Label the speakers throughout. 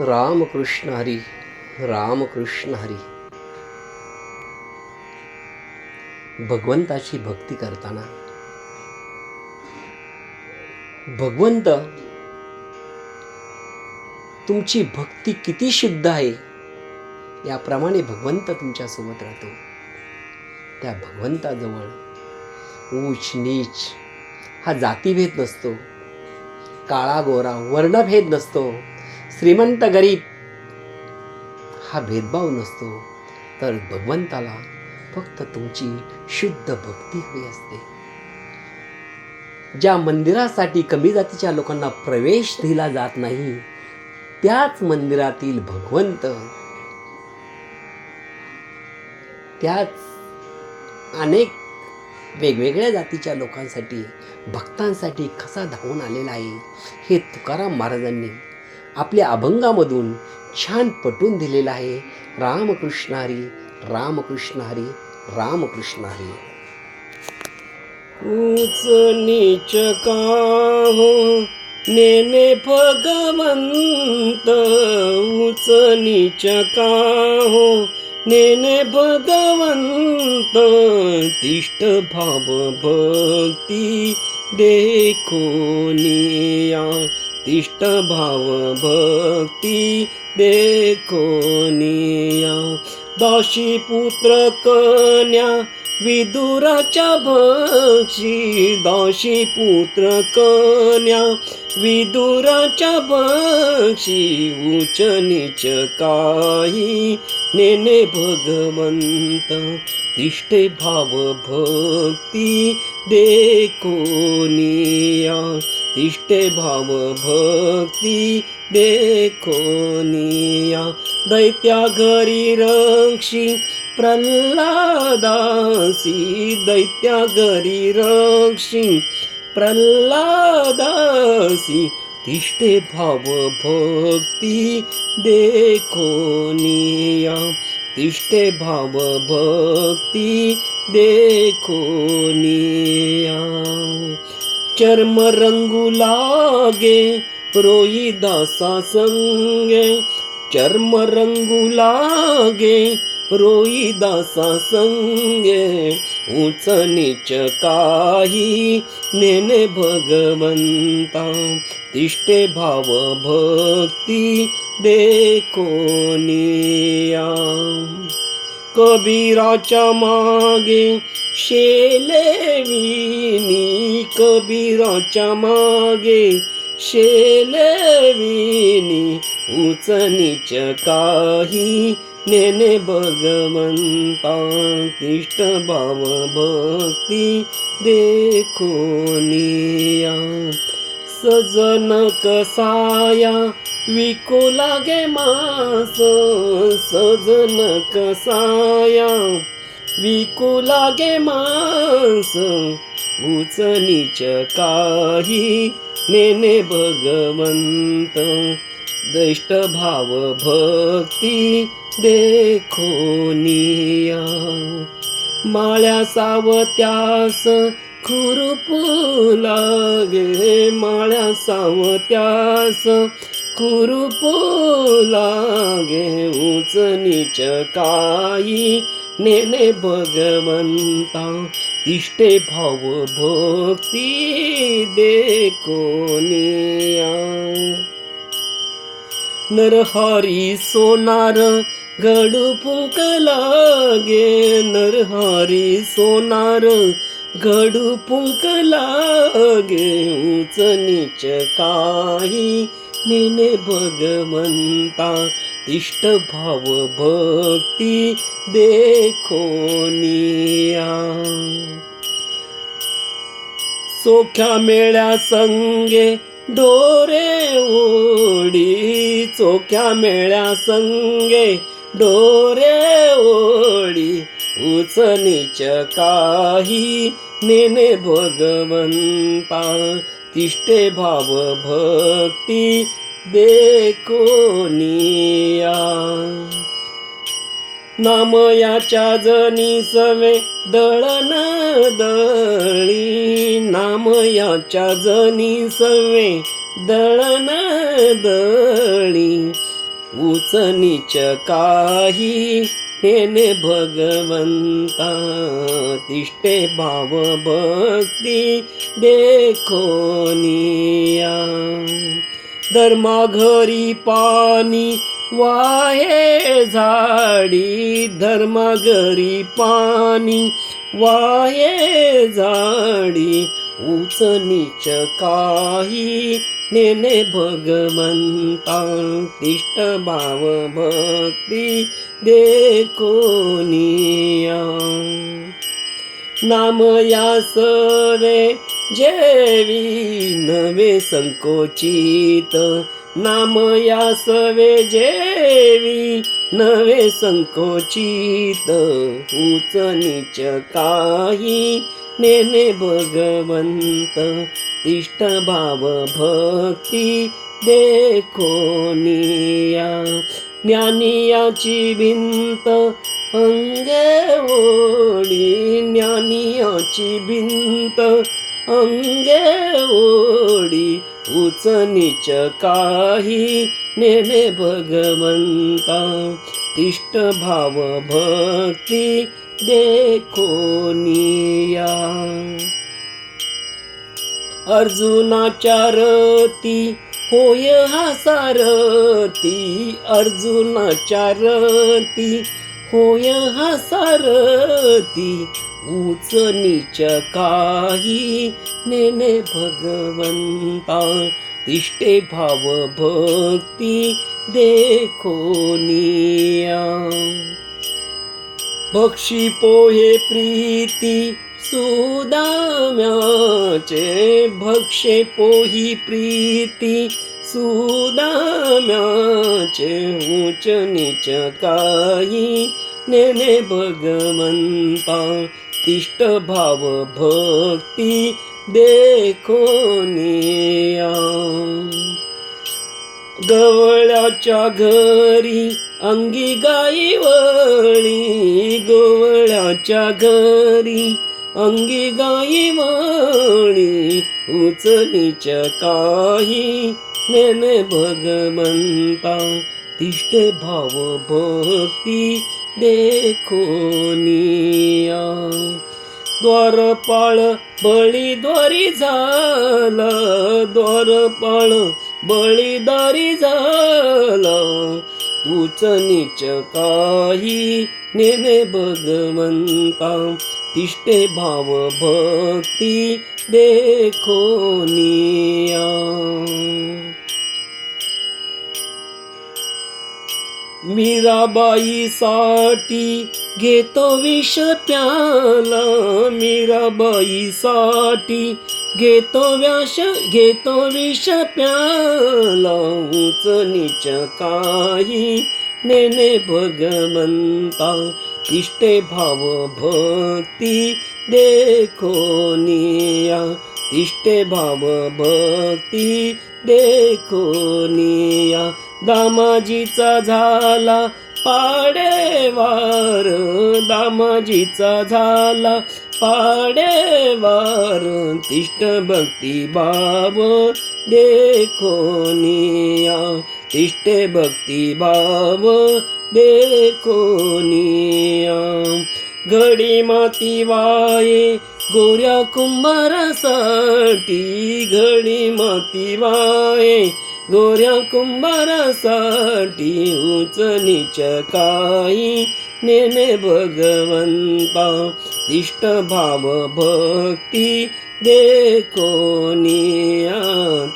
Speaker 1: रामकृष्ण हरी रामकृष्ण हरी. भगवंताची भक्ती करताना भगवंत तुमची भक्ती किती शुद्ध आहे याप्रमाणे भगवंत तुमच्यासोबत राहतो. त्या भगवंताजवळ ऊच नीच हा जातीभेद नसतो काळा गोरा वर्णभेद नसतो. श्रीमंत गरीब. हा भेदभाव नसतो तर भगवंताला फक्त तुमची शुद्ध भक्ती हवी असते. ज्या मंदिरासाठी कमी जातीच्या लोकांना प्रवेश दिला जात नाही त्याच मंदिरातील भगवंत त्याच अनेक वेगवेगळ्या जातीच्या लोकांसाठी भक्तांसाठी कसा धावून आलेला आहे हे तुकाराम महाराजांनी आपल्या अभंगामधून छान पटून दिलेला आहे रामकृष्ण हरी रामकृष्ण हरी रामकृष्ण हरी ऊच नीच का हो नेने भगवंत. ऊच नीच का हो नेने भगवंत. तिष्ठ भाव भक्ती देखोनिया तिष्ठ भाव भक्ती देखोनिया दाशी पुत्र कन्या विदुराच्या भक्षी। दाशी पुत्र कन्या विदुराच्या भक्षी। उच नीच काही नेने भगवंत। तिष्ठे भाव भक्ती देखोनिया तिष्ठे भाव भक्ती देखोनिया दैत्या घरी रक्षी प्रल्हादासी। दैत्या घरी रक्षी प्रल्हादासी। तिष्ठे भाव भक्ती देखोनिया तिष्ठे भाव भक्ती देखोनिया चर्म रंगू लागे रोई दासा संगे। चर्म रंगू लागे रोई दासा संगे। उच नीच काही नेने भगवंता। तिष्ठे भाव भक्ती देखोनिया कबीराच्या मागे शेलेविनी कबीराच्या मागे शेलविनी उच नीच काही नेने भगवंता कृष्ण भाव भक्ती देखोनिया सजन कसाया विकू लागे मास सजन कसाया विकू लागे मास उचनीच काही नेने भगवंत. दैष्ट भाव भक्ती देखोनिया माळ्या सावत्यास खुरपू लागे माळ्या सावत्यास खुरपू लागे उच नीच काही नेने भगवंता तिष्ठे भाव भक्ती देखोनिया नरहारी सोनार गडू फुंक लागे नरहारी सोनार घडू फुंक लागे उच नीच काही. नेने भगवंता तिष्ठ भाव भक्ती देखोनिया चोख्या मेळ्या संगे डोरे ओडी चोख्या मेळ्या संगे डोरे ओडी उचनीच काही नेने भगवंता तिष्ठे भाव भक्ती देखोनिया. नामयाच्या जनी सवे दळण दळी नामयाच्या जनी सवे दळण दळी उचनीच काही हेने भगवंता तिष्ठे भाव भक्ती देखोनिया धर्मा घरी पाणी वाहे झाडी धर्मा घरी पाणी वाहे झाडी उच नीच काही नेने भगवंता तिष्ठ भाव भक्ती देखोनिया नाम या सरे जेवी नवे संकोचित नाम या सवे जेवी नवे संकोचित उच नीच काही नेने भगवंत तिष्ठ भाव भक्ती देखोनिया ज्ञानियाची भिंत अंगे ओढी. ज्ञानियाची भिंत अंगे ओढी. उच नीच काही नेने भगवंता. तिष्ठ भाव भक्ती देखोनिया अर्जुनाच्या रती होय हा सारती अर्जुनाच्या रती होय हा सारती उच नीच काही नेने भगवंता। तिष्ठे भाव भक्ती देखोनिया भक्षी पोहे प्रीती सुदाम्याचे भक्षे पोही प्रीती भगवंता तिष्ठ भाव भक्ती देखोनिया गवळ्याच्या घरी अंगी गाई वळी गवळ्याच्या घरी अंगी गाई वळी उचलीच्या काही नेने भगवंता तिष्ठे भाव भक्ती देखोनिया द्वारपाळ बळी द्वारी झाला द्वारपाळ बळीदारी झाला. तूच निच काही नेने भगवंता तिष्ठे भाव भक्ती देखो निया. मीराबाईसाठी घेतो विष प्याला मीराबाईसाठी घेतो व्याश घेतो विष प्याला. उच नीच काही नेने भगवंता. इष्टे भाव भक्ती देखोनिया इष्टे भाव भक्ती देखोनिया दामाजीचा झाला पाडेवार. दामाजीचा झाला पाडेवार. तिष्ठ भक्ती भाव देखोनिया. तिष्ठे भक्ती भाव देखोनिया. घडी माती वाये गोऱ्या कुंभारासाठी. घडी माती वाये गोऱ्या कुंभारासाठी उच नीच काही नेने भगवंता तिष्ठ भाव भक्ती देखोनिया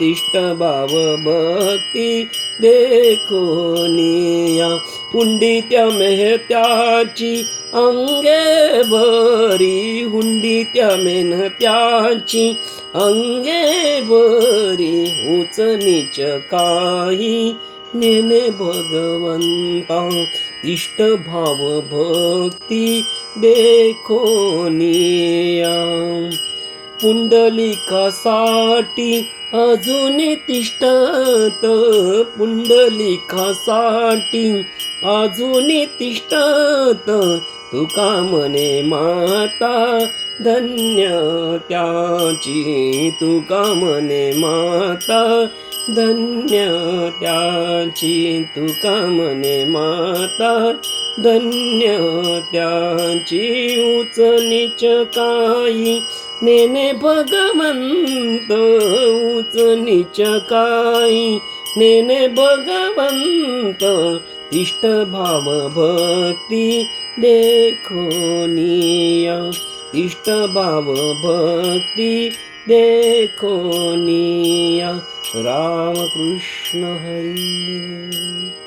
Speaker 1: तिष्ठ भाव भक्ती देखोनिया हुंडी त्या मेहत्याची अंगे भरी हुंडी त्या मेहत्याची अंगे भरी उच नीच काही नेने भगवंता. इष्ट भाव भक्ती देखोनिया पुंडलिकासाठी अजून तिष्ठत. पुंडलिकासाठी अजून तिष्ठत. तुका म्हणे माता धन्य त्याची. तुका म्हणे माता धन्य त्याची. तुका मने माता धन्य त्याची. उचनीच काही नेने भगवंत उच नीच काही नेने भगवंत इष्ट भाव भक्ती देखोनिया इष्ट भाव भक्ती देखोनिया राम कृष्ण हरी